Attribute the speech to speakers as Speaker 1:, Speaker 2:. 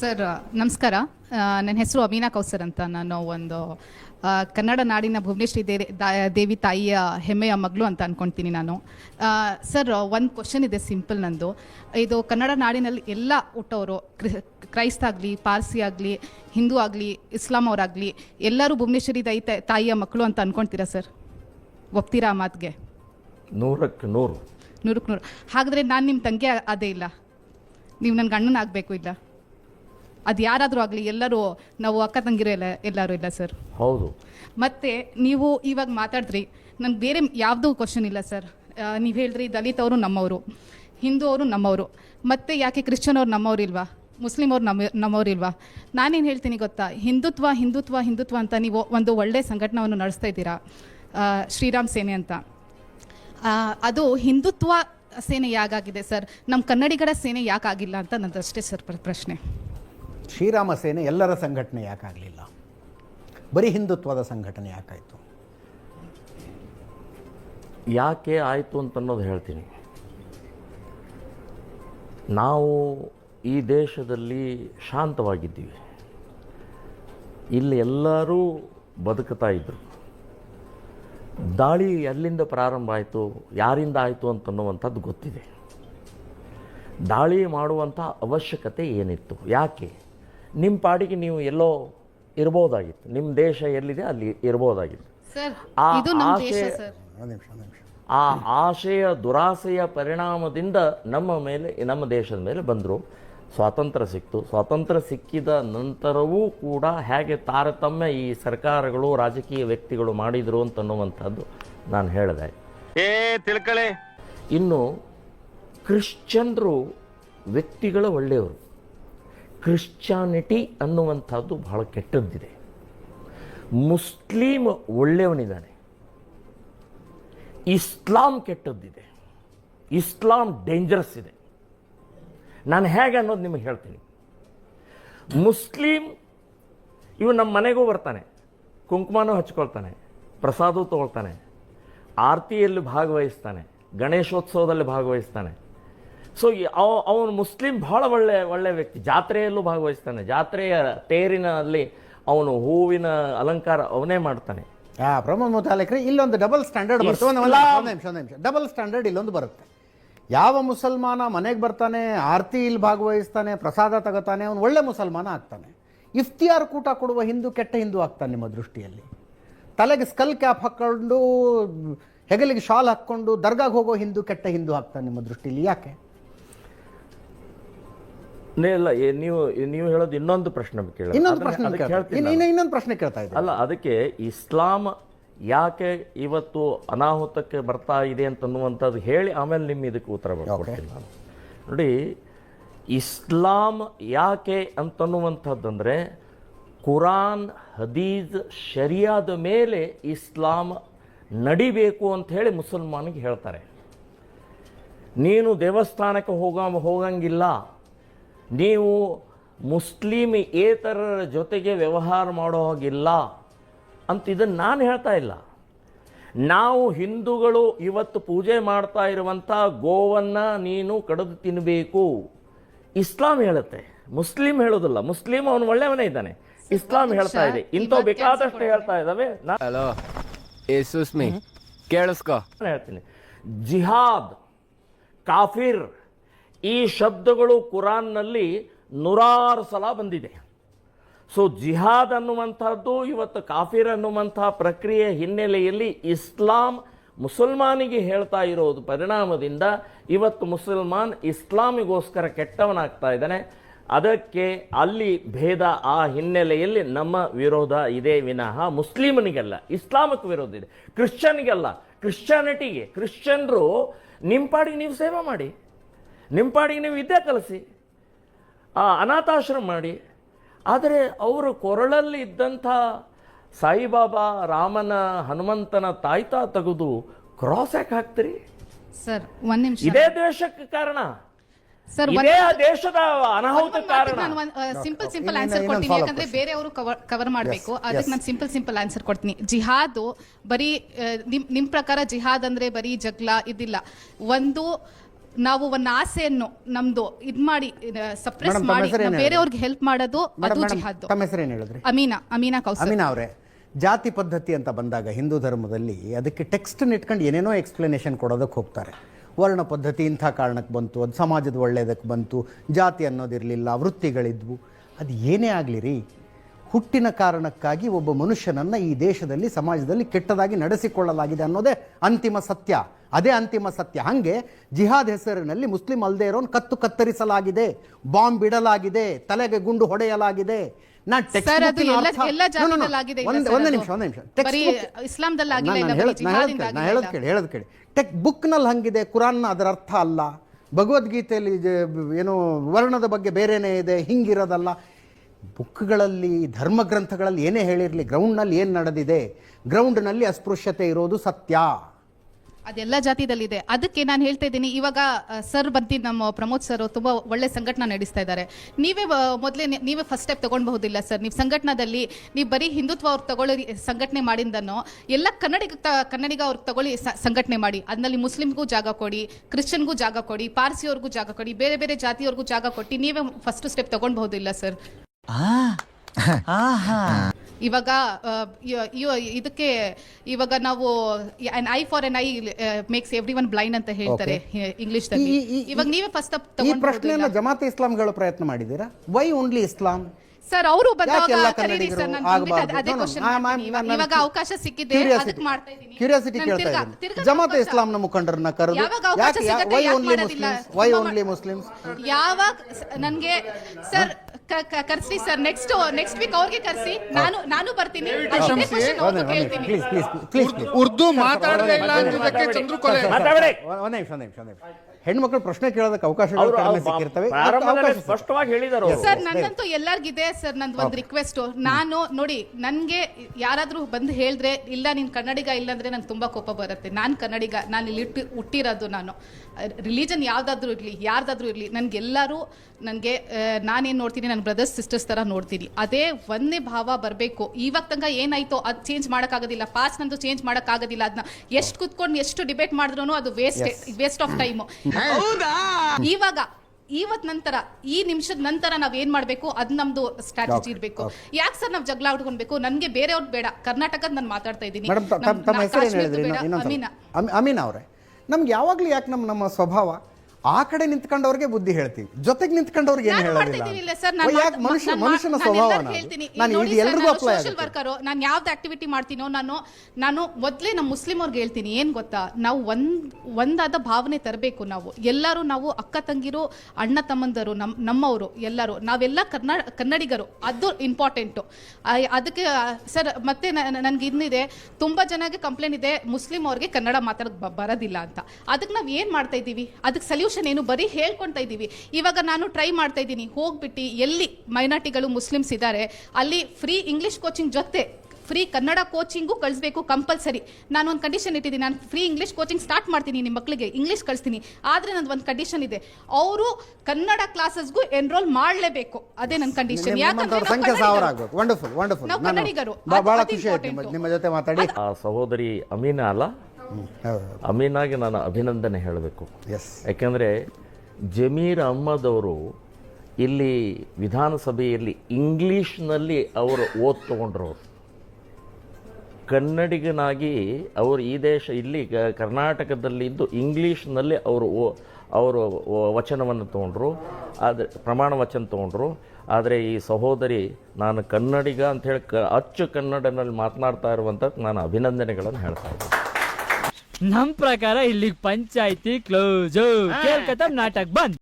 Speaker 1: Sir ನಮಸ್ಕಾರ. ನನ್ನ ಹೆಸರು ಅಮೀನಾ ಕೌಸರ್ ಅಂತ ನಾನು ಒಂದು ಕನ್ನಡ ನಾಡಿನ ಭುವನೇಶ್ವರಿ ದೇವಿ ತಾಯಿಯ ಹೆಮ್ಮೆಯ ಮಗಳು ಅಂತ ಅನ್ಕೊಂತೀನಿ ನಾನು. ಸರ್ ಒಂದು ಕ್ವಶನ್ ಇದೆ ಸಿಂಪಲ್ ನಂದು. ಇದು ಕನ್ನಡ ನಾಡಿನಲ್ಲಿ ಎಲ್ಲ ಹುಟ್ಟೋರು ಕ್ರಿ- ಕ್ರೈಸ್ತ ಆಗಲಿ ಪಾರ್ಸಿ ಆಗಲಿ ಹಿಂದೂ ಆಗಲಿ ಇಸ್ಲಾಂ ಅವರಾಗಲಿ ಎಲ್ಲರೂ ಭುವನೇಶ್ವರಿ ತಾಯಿ ತಾಯಿಯ ಮಕ್ಕಳು ಅಂತ ಅನ್ಕೊಂತೀರಾ ಸರ್? ಒಪ್ತೀರಾ ಆ ಮಾತಿಗೆ?
Speaker 2: ನೂರಕ್ಕೆ ನೂರು.
Speaker 1: ನೂರಕ್ಕೆ ನೂರು. ಹಾಗಾದರೆ ನಾನು ನಿಮ್ಮ ತಂಗಿ ಅದೇ ಇಲ್ಲ. ನೀವು ನನ್ನ ಗಂಡನ ಆಗಬೇಕು ಇಲ್ಲ? ಅದು ಯಾರಾದರೂ ಆಗಲಿ ಎಲ್ಲರೂ ನಾವು ಅಕ್ಕ ತಂಗಿರೋ ಎಲ್ಲ ಎಲ್ಲರೂ ಇಲ್ಲ ಸರ್.
Speaker 2: ಹೌದು.
Speaker 1: ಮತ್ತೆ ನೀವು ಇವಾಗ ಮಾತಾಡಿದ್ರಿ ನನಗೆ ಬೇರೆ ಯಾವುದೂ ಕ್ವಶನ್ ಇಲ್ಲ ಸರ್. ನೀವು ಹೇಳಿದ್ರಿ ದಲಿತವರು ನಮ್ಮವರು ಹಿಂದೂ ಅವರು ನಮ್ಮವರು. ಮತ್ತೆ ಯಾಕೆ ಕ್ರಿಶ್ಚಿಯನ್ ಅವ್ರು ನಮ್ಮವ್ರು ಇಲ್ವಾ? ಮುಸ್ಲಿಂ ಅವ್ರು ನಮ್ಮ ನಮ್ಮವ್ರು ಇಲ್ವಾ? ನಾನೇನು ಹೇಳ್ತೀನಿ ಗೊತ್ತಾ? ಹಿಂದುತ್ವ ಹಿಂದುತ್ವ ಹಿಂದುತ್ವ ಅಂತ ನೀವು ಒಂದು ಒಳ್ಳೆ ಸಂಘಟನವನ್ನು ನಡೆಸ್ತಾ ಇದ್ದೀರಾ? ಶ್ರೀರಾಮ್ ಸೇನೆ ಅಂತ. ಅದು ಹಿಂದುತ್ವ ಸೇನೆ ಯಾಕಾಗಿದೆ ಸರ್? ನಮ್ಮ ಕನ್ನಡಿಗರ ಸೇನೆ ಯಾಕಾಗಿಲ್ಲ ಅಂತ ಅಷ್ಟೇ ಸರ್ ಪ್ರಶ್ನೆ.
Speaker 3: ಶ್ರೀರಾಮ ಸೇನೆ ಎಲ್ಲರ ಸಂಘಟನೆ ಯಾಕಾಗಲಿಲ್ಲ ಬರೀ ಹಿಂದುತ್ವದ ಸಂಘಟನೆ ಯಾಕಾಯಿತು?
Speaker 2: ಯಾಕೆ ಆಯಿತು ಅಂತ ಅನ್ನೋದು ಹೇಳ್ತೀನಿ. ನಾವು ಈ ದೇಶದಲ್ಲಿ ಶಾಂತವಾಗಿದ್ದೀವಿ. ಇಲ್ಲಿ ಎಲ್ಲರೂ ಬದುಕುತ್ತಾ ಇದ್ದರು ದಾಳಿ ಎಲ್ಲಿಂದ ಪ್ರಾರಂಭ ಆಯಿತು, ಯಾರಿಂದ ಆಯಿತು ಅಂತನ್ನುವಂಥದ್ದು ಗೊತ್ತಿದೆ. ದಾಳಿ ಮಾಡುವಂಥ ಅವಶ್ಯಕತೆ ಏನಿತ್ತು? ಯಾಕೆ? ನಿಮ್ಮ ಪಾಡಿಗೆ ನೀವು ಎಲ್ಲೋ ಇರ್ಬೋದಾಗಿತ್ತು. ನಿಮ್ಮ ದೇಶ ಎಲ್ಲಿದೆ ಅಲ್ಲಿ ಇರ್ಬೋದಾಗಿತ್ತು.
Speaker 1: ಸರ್
Speaker 2: ಆ
Speaker 1: ಇದು ನಮ್ಮ ದೇಶ
Speaker 2: ಆಸೆ-
Speaker 1: ಸರ್.
Speaker 3: ಒಂದು ನಿಮಿಷ ಒಂದು ನಿಮಿಷ.
Speaker 2: ಆ ಆಶಯ ದುರಾಸೆಯ ಪರಿಣಾಮದಿಂದ ನಮ್ಮ ಮೇಲೆ ನಮ್ಮ ದೇಶದ ಮೇಲೆ ಬಂದರು. ಸ್ವಾತಂತ್ರ್ಯ ಸಿಕ್ತು. ಸ್ವಾತಂತ್ರ್ಯ ಸಿಕ್ಕಿದ ನಂತರವೂ ಕೂಡ ಹೇಗೆ ತಾರತಮ್ಯ ಈ ಸರ್ಕಾರಗಳು ರಾಜಕೀಯ ವ್ಯಕ್ತಿಗಳು ಮಾಡಿದರು ಅಂತನ್ನುವಂಥದ್ದು ನಾನು ಹೇಳಿದೆ.
Speaker 4: ಏ ತಿಳ್ಕಳೆ.
Speaker 2: ಇನ್ನು ಕ್ರಿಶ್ಚನ್ರು ವ್ಯಕ್ತಿಗಳ ಒಳ್ಳೆಯವರು. ಕ್ರಿಶ್ಚಾನಿಟಿ ಅನ್ನುವಂಥದ್ದು ಬಹಳ ಕೆಟ್ಟದ್ದಿದೆ. ಮುಸ್ಲಿಮ್ ಒಳ್ಳೆಯವನಿದ್ದಾನೆ. ಇಸ್ಲಾಂ ಕೆಟ್ಟದ್ದಿದೆ. ಇಸ್ಲಾಂ ಡೇಂಜರಸ್ ಇದೆ. ನಾನು ಹೇಗೆ ಅನ್ನೋದು ನಿಮಗೆ ಹೇಳ್ತೀನಿ. ಮುಸ್ಲಿಂ ಇವು ನಮ್ಮ ಮನೆಗೂ ಬರ್ತಾನೆ. ಕುಂಕುಮನೂ ಹಚ್ಕೊಳ್ತಾನೆ. ಪ್ರಸಾದವೂ ತಗೊಳ್ತಾನೆ. ಆರತಿಯಲ್ಲಿ ಭಾಗವಹಿಸ್ತಾನೆ. ಗಣೇಶೋತ್ಸವದಲ್ಲಿ ಭಾಗವಹಿಸ್ತಾನೆ. ಸೊ ಅವನು ಮುಸ್ಲಿಂ ಭಾಳ ಒಳ್ಳೆ ಒಳ್ಳೆ ವ್ಯಕ್ತಿ. ಜಾತ್ರೆಯಲ್ಲೂ ಭಾಗವಹಿಸ್ತಾನೆ. ಜಾತ್ರೆಯ ತೇರಿನಲ್ಲಿ ಅವನು ಹೂವಿನ ಅಲಂಕಾರ ಅವನೇ ಮಾಡ್ತಾನೆ.
Speaker 3: ಪ್ರಮೋದ್ ಮುತಾಲಿಕ್ರೆ ಇಲ್ಲೊಂದು ಡಬಲ್ ಸ್ಟ್ಯಾಂಡರ್ಡ್ ಬರುತ್ತೆ. ಒಂದು ಒಂದು ಒಂದು ನಿಮಿಷ ಒಂದು ನಿಮಿಷ. ಡಬಲ್ ಸ್ಟ್ಯಾಂಡರ್ಡ್ ಇಲ್ಲೊಂದು ಬರುತ್ತೆ. ಯಾವ ಮುಸಲ್ಮಾನ ಮನೆಗೆ ಬರ್ತಾನೆ ಆರತಿ ಇಲ್ಲಿ ಭಾಗವಹಿಸ್ತಾನೆ ಪ್ರಸಾದ ತಗೋತಾನೆ ಅವನು ಒಳ್ಳೆ ಮುಸಲ್ಮಾನ ಆಗ್ತಾನೆ. ಇಫ್ತಿಯಾರ್ ಕೂಟ ಕೊಡುವ ಹಿಂದೂ ಕೆಟ್ಟ ಹಿಂದೂ ಆಗ್ತಾನೆ ನಿಮ್ಮ ದೃಷ್ಟಿಯಲ್ಲಿ. ತಲೆಗೆ ಸ್ಕಲ್ ಕ್ಯಾಪ್ ಹಾಕ್ಕೊಂಡು ಹೆಗಲಿಗೆ ಶಾಲ್ ಹಾಕ್ಕೊಂಡು ದರ್ಗಾಗೆ ಹೋಗೋ ಹಿಂದೂ ಕೆಟ್ಟ ಹಿಂದೂ ಆಗ್ತಾನೆ ನಿಮ್ಮ ದೃಷ್ಟಿಯಲ್ಲಿ. ಯಾಕೆ?
Speaker 2: ನೇ- ಇಲ್ಲ ಏ- ನೀವು ನೀವು ಹೇಳೋದು ಇನ್ನೊಂದು ಪ್ರಶ್ನೆ ಕೇಳ
Speaker 3: ಇನ್ನೊಂದು ಪ್ರಶ್ನೆ ಕೇಳ್ತಾ- ಇನ್ನು- ಇನ್ನು ಇನ್ನೊಂದು ಪ್ರಶ್ನೆ ಕೇಳ್ತಾ ಇದ್ದೀನಿ.
Speaker 2: ಅಲ್ಲ ಅದಕ್ಕೆ ಇಸ್ಲಾಂ ಯಾಕೆ ಇವತ್ತು ಅನಾಹುತಕ್ಕೆ ಬರ್ತಾ ಇದೆ ಅಂತನ್ನುವಂಥದ್ದು ಹೇಳಿ ಆಮೇಲೆ ನಿಮ್ಮ ಇದಕ್ಕೆ ಉತ್ತರ ಕೊಡ್ತೀನಿ ನಾನು. ನೋಡಿ ಇಸ್ಲಾಂ ಯಾಕೆ ಅಂತನ್ನುವಂಥದ್ದಂದರೆ ಕುರಾನ್ ಹದೀಜ್ ಶರಿಯಾದ ಮೇಲೆ ಇಸ್ಲಾಂ ನಡಿಬೇಕು ಅಂತ ಹೇಳಿ ಮುಸಲ್ಮಾನಿಗೆ ಹೇಳ್ತಾರೆ. ನೀನು ದೇವಸ್ಥಾನಕ್ಕೆ ಹೋಗ ಹೋಗಂಗಿಲ್ಲ. ನೀವು ಮುಸ್ಲಿಮ್ ಏತರರ ಜೊತೆಗೆ ವ್ಯವಹಾರ ಮಾಡೋ ಹಾಗಿಲ್ಲ ಅಂತ ಇದನ್ನು ನಾನು ಹೇಳ್ತಾ ಇಲ್ಲ. ನಾವು ಹಿಂದೂಗಳು ಇವತ್ತು ಪೂಜೆ ಮಾಡ್ತಾ ಇರುವಂಥ ಗೋವನ್ನು ನೀನು ಕಡಿದು ತಿನ್ನಬೇಕು ಇಸ್ಲಾಂ ಹೇಳುತ್ತೆ. ಮುಸ್ಲಿಂ ಹೇಳೋದಿಲ್ಲ. ಮುಸ್ಲಿಂ ಅವನು ಒಳ್ಳೆಯವನೇ ಇದ್ದಾನೆ. ಇಸ್ಲಾಂ ಹೇಳ್ತಾ ಇದೆ. ಇಂಥವು ಬೇಕಾದಷ್ಟು ಹೇಳ್ತಾ ಇದ್ದಾವೆ. ನಾನು
Speaker 5: ಹಲೋ ಸುಸ್ಮಿ ಕೇಳಿಸ್ಕೊ.
Speaker 2: ನಾನು ಹೇಳ್ತೀನಿ. ಜಿಹಾದ್ ಕಾಫಿರ್ ಈ ಶಬ್ದಗಳು ಕುರಾನ್ನಲ್ಲಿ ನೂರಾರು ಸಲ ಬಂದಿದೆ. ಸೊ ಜಿಹಾದ್ ಅನ್ನುವಂಥದ್ದು, ಇವತ್ತು ಕಾಫಿರ್ ಅನ್ನುವಂಥ ಪ್ರಕ್ರಿಯೆ ಹಿನ್ನೆಲೆಯಲ್ಲಿ ಇಸ್ಲಾಂ ಮುಸಲ್ಮಾನಿಗೆ ಹೇಳ್ತಾ ಇರೋದು ಪರಿಣಾಮದಿಂದ ಇವತ್ತು ಮುಸಲ್ಮಾನ್ ಇಸ್ಲಾಮಿಗೋಸ್ಕರ ಕೆಟ್ಟವನಾಗ್ತಾ ಇದ್ದಾನೆ. ಅದಕ್ಕೆ ಅಲ್ಲಿ ಭೇದ ಆ ಹಿನ್ನೆಲೆಯಲ್ಲಿ ನಮ್ಮ ವಿರೋಧ ಇದೆ ವಿನಃ ಮುಸ್ಲಿಮನಿಗೆಲ್ಲ ಇಸ್ಲಾಮಕ್ಕೆ ವಿರೋಧ ಇದೆ. ಕ್ರಿಶ್ಚಿಯನ್ಗೆಲ್ಲ ಕ್ರಿಶ್ಚಿಯಾನಿಟಿಗೆ, ಕ್ರಿಶ್ಚಿಯನ್ರು ನಿಮ್ಮ ಪಾಡಿಗೆ ನೀವು ಸೇವೆ ಮಾಡಿ ನಿಮ್ಮ ಪಾಡಿಗೆ ನೀವು ವಿದ್ಯೆ ಕಲಿಸಿ. ಆ ಅನಾಥಾಶ್ರಮ ಮಾಡಿ. ಆದರೆ ಅವರು ಕೊರಳಲ್ಲಿ ಇದ್ದಂಥ ಸಾಯಿಬಾಬಾ ರಾಮನ ಹನುಮಂತನ ತಾಯ್ತಾ ತೆಗೆದು ಕ್ರಾಸ್ ಯಾಕೆ ಹಾಕ್ತೀರಿ?
Speaker 1: ಸರ್ ಒಂದ್ ನಿಮಿಷ.
Speaker 2: ಇದೇ ದೇಶಕ್ಕೆ ಕಾರಣ.
Speaker 1: ಸರ್
Speaker 2: ಇದೇ ಆ ದೇಶದ ಅನಾಹುತ ಕಾರಣ.
Speaker 1: ನಾನು ಸಿಂಪಲ್ ಸಿಂಪಲ್ ಆನ್ಸರ್ ಕೊಡ್ತೀನಿ. ಯಾಕಂದ್ರೆ
Speaker 3: ಬೇರೆ
Speaker 1: ಬೇರೆಯವರು ಕವರ್ ಮಾಡಬೇಕು. ಅದಕ್ಕೆ. ನಾನು ಸಿಂಪಲ್ ಸಿಂಪಲ್ ಆನ್ಸರ್ ಕೊಡ್ತೀನಿ. ಜಿಹಾದ್ ಬರೀ ನಿಮ್ ನಿಮ್ ಪ್ರಕಾರ ಜಿಹಾದ್ ಅಂದ್ರೆ ಬರೀ ಜಗ್ಲ ಇದಿಲ್ಲ. ಒಂದು ನಾವು ಒಂದು ಆಸೆಯನ್ನು ನಮ್ದು ಇದ್ ಮಾಡಿ ಸಪ್ರೆಸ್
Speaker 3: ತಮ್ಮ
Speaker 1: ಮಾಡಿ ನಾವು ಬೇರೆಯವ್ರಿಗೆ ಹೆಲ್ಪ್ ಮಾಡೋದು ಅದು
Speaker 3: ಮೇಡಮ್
Speaker 1: ಜಿಹಾದ್.
Speaker 3: ತಮ್ಮ ಹೆಸರೇನು ಹೇಳಿದ್ರಿ?
Speaker 1: ಅಮೀನಾ ಅಮೀನಾ ಕೌಸರ್.
Speaker 3: ಅಮೀನಾ ಅವರೇ ಜಾತಿ ಪದ್ಧತಿ ಅಂತ ಬಂದಾಗ ಹಿಂದೂ ಧರ್ಮದಲ್ಲಿ ಅದಕ್ಕೆ ಟೆಕ್ಸ್ಟ್ ಇಟ್ಕೊಂಡು ಏನೇನೋ ಎಕ್ಸ್ಪ್ಲನೇಷನ್ ಕೊಡೋದಕ್ಕೆ ಹೋಗ್ತಾರೆ. ವರ್ಣ ಪದ್ಧತಿ ಇಂಥ ಕಾರಣಕ್ಕೆ ಬಂತು ಅದು ಸಮಾಜದ ಒಳ್ಳೆಯದಕ್ಕೆ ಬಂತು ಜಾತಿ ಅನ್ನೋದಿರಲಿಲ್ಲ ವೃತ್ತಿಗಳಿದ್ವು. ಅದು ಏನೇ ಆಗಲಿ ರೀ ಹುಟ್ಟಿನ ಕಾರಣಕ್ಕಾಗಿ ಒಬ್ಬ ಮನುಷ್ಯನನ್ನು ಈ ದೇಶದಲ್ಲಿ ಸಮಾಜದಲ್ಲಿ ಕೆಟ್ಟದಾಗಿ ನಡೆಸಿಕೊಳ್ಳಲಾಗಿದೆ ಅನ್ನೋದೇ ಅಂತಿಮ ಸತ್ಯ. ಅದೇ ಅಂತಿಮ ಸತ್ಯ. ಹಾಗೆ ಜಿಹಾದ್ ಹೆಸರಿನಲ್ಲಿ ಮುಸ್ಲಿಂ ಅಲ್ಲದೆ ಇರೋನ್ ಕತ್ತು ಕತ್ತರಿಸಲಾಗಿದೆ ಬಾಂಬ್ ಬಿಡಲಾಗಿದೆ ತಲೆಗೆ ಗುಂಡು ಹೊಡೆಯಲಾಗಿದೆ. ಹೇಳೋದ್- ಕೇಳಿ, ಟೆಕ್ ಬುಕ್ನಲ್ಲಿ ಹಂಗಿದೆ ಕುರಾನ್ ಅದರ ಅರ್ಥ ಅಲ್ಲ. ಭಗವದ್ಗೀತೆಯಲ್ಲಿ ಏನು ವರ್ಣದ ಬಗ್ಗೆ ಬೇರೆನೇ ಇದೆ ಹಿಂಗಿರೋದಲ್ಲ. ಬುಕ್ಗಳಲ್ಲಿ ಧರ್ಮ ಗ್ರಂಥಗಳಲ್ಲಿ ಏನೇ ಹೇಳಿರಲಿ ಗ್ರೌಂಡ್ನಲ್ಲಿ ಏನು ನಡೆದಿದೆ? ಗ್ರೌಂಡ್ನಲ್ಲಿ ಅಸ್ಪೃಶ್ಯತೆ ಇರೋದು ಸತ್ಯ.
Speaker 1: ಅದೆಲ್ಲ ಜಾತಿದಲ್ಲಿದೆ ಅದಕ್ಕೆ ನಾನು ಹೇಳ್ತಾ ಇದ್ದೀನಿ, ಇವಾಗ ಸರ್ ಬಂದು ನಮ್ಮ ಪ್ರಮೋದ್ ಸರ್ ತುಂಬಾ ಒಳ್ಳೆ ಸಂಘಟನೆ ನಡೆಸ್ತಾ ಇದ್ದಾರೆ. ನೀವೇ ಮೊದಲೇ ನೀವೇ ಫಸ್ಟ್ ಸ್ಟೆಪ್ ತಗೊಂಡ್ಬಹುದಿಲ್ಲ ಸರ್ ನೀವು ಸಂಘಟನದಲ್ಲಿ, ನೀವು ಬರೀ ಹಿಂದುತ್ವ ಅವ್ರು ತಗೊಳ್ಳಿ, ಸಂಘಟನೆ ಮಾಡಿಂದನೋ ಎಲ್ಲ ಕನ್ನಡಿಗ ಕನ್ನಡಿಗ ಅವ್ರಿಗೆ ತಗೊಳ್ಳಿ ಸಂಘಟನೆ ಮಾಡಿ. ಅದ್ರಲ್ಲಿ ಮುಸ್ಲಿಮ್ಗೂ ಜಾಗ ಕೊಡಿ, ಕ್ರಿಶ್ಚಿಯನ್ಗೂ ಜಾಗ ಕೊಡಿ, ಪಾರ್ಸಿಯವ್ರಿಗೂ ಜಾಗ ಕೊಡಿ, ಬೇರೆ ಬೇರೆ ಜಾತಿಯವ್ರಿಗೂ ಜಾಗ ಕೊಟ್ಟು ನೀವೇ ಫಸ್ಟ್ ಸ್ಟೆಪ್ ತಗೊಂಡ್ಬಹುದಿಲ್ಲ ಸರ್ ಇವಾಗ ಇದಕ್ಕೆ ಇವಾಗ ನಾವು an eye for an eye makes everyone blind ಅಂತ ಹೇಳ್ತಾರೆ ಇಂಗ್ಲಿಷ್ ಇವಾಗ ನೀವೇ ಫಸ್ಟ್
Speaker 3: ಈ ಪ್ರಶ್ನೆಯನ್ನ ಜಮಾತೆ ಇಸ್ಲಾಂಗಳು ಪ್ರಯತ್ನ ಮಾಡಿದ್ದೀರಾ? ವೈ ಓನ್ಲಿ ಇಸ್ಲಾಂ
Speaker 1: ಸರ್ ಅವರು ಇವಾಗ- ಅವಕಾಶ ಸಿಕ್ಕಿದೆ ಅದಕ್ಕೆ ಮಾಡ್ತಾ ಇದ್ದೀನಿ.
Speaker 3: ಕ್ಯೂರಿಯಾಸಿಟಿ ಕೇಳ್ತಾ ಇದ್ದೀನಿ. ಜಮಾತೆ ಇಸ್ಲಾಂನ ಮುಖಂಡರನ್ನ ಕರೆದು ಯಾಕೆ why only? Muslims why only Muslims
Speaker 1: ಯಾವಾಗ ನನಗೆ ಸರ್ ಕರ್ಸಿ ಸರ್ ನೆಕ್ಸ್ಟ್ ನೆಕ್ಸ್ಟ್ ವೀಕ್ ಅವ್ರಿಗೆ ಕರ್ಸಿ. ನಾನು ನಾನು ಬರ್ತೀನಿ. Question ಕೇಳ್ತೀನಿ.
Speaker 3: Please please please please
Speaker 4: Urdu ಮಾತಾಡಲಿಲ್ಲ ಅಂತ ಅಂದಿದ್ದಕ್ಕೆ ಚಂದ್ರು ಕೊಲೆ.
Speaker 2: ಮಾತಾಡಿ.
Speaker 3: ಒಂದ್ ನಿಮಿಷ ಒಂದ್ ನಿಮಿಷ ಒಂದ್ ನಿಮಿಷ. ಹೆಣ್ಮಕ್ಳು ಪ್ರಶ್ನೆ ಕೇಳೋದಕ್ಕೆ ಅವಕಾಶಗಳು ಕಡಿಮೆ ಸಿಕ್ಕಿರ್ತವೆ.
Speaker 2: ಸ್ಪಷ್ಟವಾಗಿ ಹೇಳಿದಾರೆ. ಅವರು
Speaker 1: ಸರ್ ನನ್ನಂತೂ ಎಲ್ಲರಿಗಿದೆ ಸರ್ ನಂದು ಒಂದು ರಿಕ್ವೆಸ್ಟ್ ನಾನು ನೋಡಿ ನನ್ಗೆ ಯಾರಾದರೂ ಬಂದು ಹೇಳಿದ್ರೆ ಇಲ್ಲ ನೀನು ಕನ್ನಡಿಗ ಇಲ್ಲ ಅಂದ್ರೆ ನಂಗೆ ತುಂಬಾ ಕೋಪ ಬರುತ್ತೆ. ನಾನು ಕನ್ನಡಿಗ ನಾನು ಇಲ್ಲಿ ಇಟ್ಟು ಹುಟ್ಟಿರೋದು ನಾನು. ರಿಲಿಜನ್ ಯಾವ್ದಾದ್ರು ಇರಲಿ ಯಾರ್ದಾದ್ರೂ ಇರಲಿ ನನ್ಗೆಲ್ಲರೂ ನನಗೆ ನಾನೇನ್ ನೋಡ್ತೀನಿ ನನ್ನ ಬ್ರದರ್ಸ್ ಸಿಸ್ಟರ್ಸ್ ತರ ನೋಡ್ತೀನಿ. ಅದೇ ಒಂದೇ ಭಾವ ಬರಬೇಕು. ಇವಾಗ ತನಕ ಏನಾಯ್ತೋ ಅದು ಚೇಂಜ್ ಮಾಡೋಕ್ಕಾಗೋದಿಲ್ಲ. ಪಾಸ್ಟ್ ನಂದು ಚೇಂಜ್ ಮಾಡೋಕ್ಕಾಗೋದಿಲ್ಲ. ಅದನ್ನ ಎಷ್ಟು ಕುತ್ಕೊಂಡು ಎಷ್ಟು ಡಿಬೇಟ್ ಮಾಡಿದ್ರು ಅದು ವೇಸ್ಟ್ ವೇಸ್ಟ್ ಆಫ್ ಟೈಮ್ ಇವಾಗ ಇವತ್ ನಂತರ ಈ ನಿಮಿಷದ ನಂತರ ನಾವ್ ಏನ್ ಮಾಡ್ಬೇಕು? ಅದ್ ನಮ್ದು ಸ್ಟ್ರಾಟಜಿ ಇರ್ಬೇಕು. ಯಾಕೆ ಸರ್ ನಾವ್ ಜಗಳ ಆಡ್ಕೊಳ್ಬೇಕು ನನ್ಗೆ ಬೇರೆಯವ್ರು ಬೇಡ. ಕರ್ನಾಟಕದ ನಾನು ಮಾತಾಡ್ತಾ ಇದ್ದೀನಿ.
Speaker 3: ಮೇಡಮ್ ತಮ್ಮ ಹೇಳಿದ್ರಿ?
Speaker 1: ಅಮೀನಾ.
Speaker 3: ಅಮೀನ್ ಅವರೇ. ನಮ್ಗೆ ಯಾವಾಗ್ಲೂ ಯಾಕೆ ನಮ್ಮ ನಮ್ಮ ಸ್ವಭಾವ ಆ ಕಡೆ ನಿಂತ್ಕೊಂಡವ್ರಿಗೆ ಬುದ್ಧಿ ಹೇಳ್ತೀವಿ ಜೊತೆಗೆ ನಿಂತ್ಕೊಂಡವ್ರಿಗೆ ಏನು ಹೇಳೋದಿಲ್ಲ. ಯಾಕೆ ಮನುಷ್ಯ ಮನುಷ್ಯನ ಸ್ವಭಾವ ನಾನು ಇದು ಎಲ್ರಿಗೂ ಅಪ್ಲೈ
Speaker 1: ಸೋಷಿಯಲ್
Speaker 3: ಆಗುತ್ತೆ.
Speaker 1: ವರ್ಕರು ನಾನು ಯಾವ್ದು ಆಕ್ಟಿವಿಟಿ ಮಾಡ್ತೀನೋ ನಾನು ನಾನು ಮೊದಲೇ ನಮ್ಮ ಮುಸ್ಲಿಂ ಅವ್ರಿಗೆ ಹೇಳ್ತೀನಿ ಏನು ಗೊತ್ತಾ? ನಾವು ಒಂದ್ ಒಂದಾದ ಭಾವನೆ ತರಬೇಕು ನಾವು. ಎಲ್ಲರೂ ನಾವು ಅಕ್ಕ ತಂಗಿರು ಅಣ್ಣ ತಮ್ಮಂದರು ನಮ್ ನಮ್ಮವರು ಎಲ್ಲರೂ. ನಾವೆಲ್ಲ ಕನ್ನಡ ಕನ್ನಡಿಗರು. ಅದು ಇಂಪಾರ್ಟೆಂಟು ಅದಕ್ಕೆ ಸರ್ ಮತ್ತೆ ನನಗೆ ಇನ್ನಿದೆ ತುಂಬಾ ಜನಕ್ಕೆ ಕಂಪ್ಲೇಂಟ್ ಇದೆ ಮುಸ್ಲಿಂ ಅವ್ರಿಗೆ ಕನ್ನಡ ಮಾತಾಡಕ್ ಬರೋದಿಲ್ಲ ಅಂತ. ಅದಕ್ಕೆ ನಾವು ಏನು ಮಾಡ್ತಾ ಇದ್ದೀವಿ? ಅದಕ್ಕೆ ಸೊಲ್ಯೂಷನ್ ಏನು ಬರೀ ಹೇಳ್ಕೊಳ್ತಾ ಇದ್ದೀವಿ. ಇವಾಗ ನಾನು ಟ್ರೈ ಮಾಡ್ತಾ ಇದ್ದೀನಿ. ಹೋಗ್ಬಿಟ್ಟು ಎಲ್ಲಿ ಮೈನಾರಿಟಿಗಳು ಮುಸ್ಲಿಮ್ಸ್ ಇದ್ದಾರೆ ಅಲ್ಲಿ ಫ್ರೀ ಇಂಗ್ಲಿಷ್ ಕೋಚಿಂಗ್ ಜೊತೆ ಫ್ರೀ ಕನ್ನಡ ಕೋಚಿಂಗು ಕಳಿಸ್ಬೇಕು ಕಂಪಲ್ಸರಿ ನಾನು ಒಂದು ಕಂಡೀಷನ್ ಇಟ್ಟಿದ್ದೀನಿ. ನಾನು ಫ್ರೀ ಇಂಗ್ಲಿಷ್ ಕೋಚಿಂಗ್ ಸ್ಟಾರ್ಟ್ ಮಾಡ್ತೀನಿ ನಿಮ್ಮ ಮಕ್ಕಳಿಗೆ ಇಂಗ್ಲಿಷ್ ಕಳಿಸ್ತೀನಿ. ಆದರೆ ನಂದು ಒಂದು ಕಂಡೀಷನ್ ಇದೆ. ಅವರು ಕನ್ನಡ ಕ್ಲಾಸಸ್ಗೂ ಎನ್ರೋಲ್ ಮಾಡಲೇಬೇಕು. ಅದೇ ನನ್ನ ಕಂಡೀಷನ್
Speaker 3: ಯಾಕಂದ್ರೆ ಸಂಖ್ಯೆ ಸಾವಿರ ಆಗ್ಬೇಕು. ವಂಡರ್ಫುಲ್ ವಂಡರ್ಫುಲ್
Speaker 1: ನಾವು ಕನ್ನಡಿಗರು.
Speaker 2: ಸಹೋದರಿ ಅಮೀನಾ ಅಲ್ಲ? ಅಮೀನಾಗೆ ನಾನು ಅಭಿನಂದನೆ ಹೇಳಬೇಕು.
Speaker 3: ಎಸ್
Speaker 2: ಯಾಕೆಂದರೆ ಜಮೀರ್ ಅಹ್ಮದ್ ಅವರು ಇಲ್ಲಿ ವಿಧಾನಸಭೆಯಲ್ಲಿ ಇಂಗ್ಲೀಷ್ನಲ್ಲಿ ಅವರು ಓದ್ ತಗೊಂಡ್ರು ಕನ್ನಡಿಗನಾಗಿ ಅವರು ಈ ದೇಶ ಇಲ್ಲಿ ಕರ್ನಾಟಕದಲ್ಲಿದ್ದು ಇಂಗ್ಲೀಷ್ನಲ್ಲಿ ಅವರು ಓ- ಅವರು ವಚನವನ್ನು ತೊಗೊಂಡ್ರು. ಆದರೆ ಪ್ರಮಾಣ ವಚನ ತಗೊಂಡ್ರು. ಆದರೆ ಈ ಸಹೋದರಿ ನಾನು ಕನ್ನಡಿಗ ಅಂತ ಕ ಅಚ್ಚು ಕನ್ನಡನಲ್ಲಿ ಮಾತನಾಡ್ತಾ ಇರುವಂಥದ್ದು ನಾನು ಅಭಿನಂದನೆಗಳನ್ನು ಹೇಳ್ತಾ ಇದ್ದೀನಿ.
Speaker 6: ನಮ್ ಪ್ರಕಾರ ಇಲ್ಲಿ ಪಂಚಾಯ್ತಿ ಕ್ಲೋಸ್ ಕೇಳ್ಕತ್ತ ನಾಟಕ್ ಬಂದ್.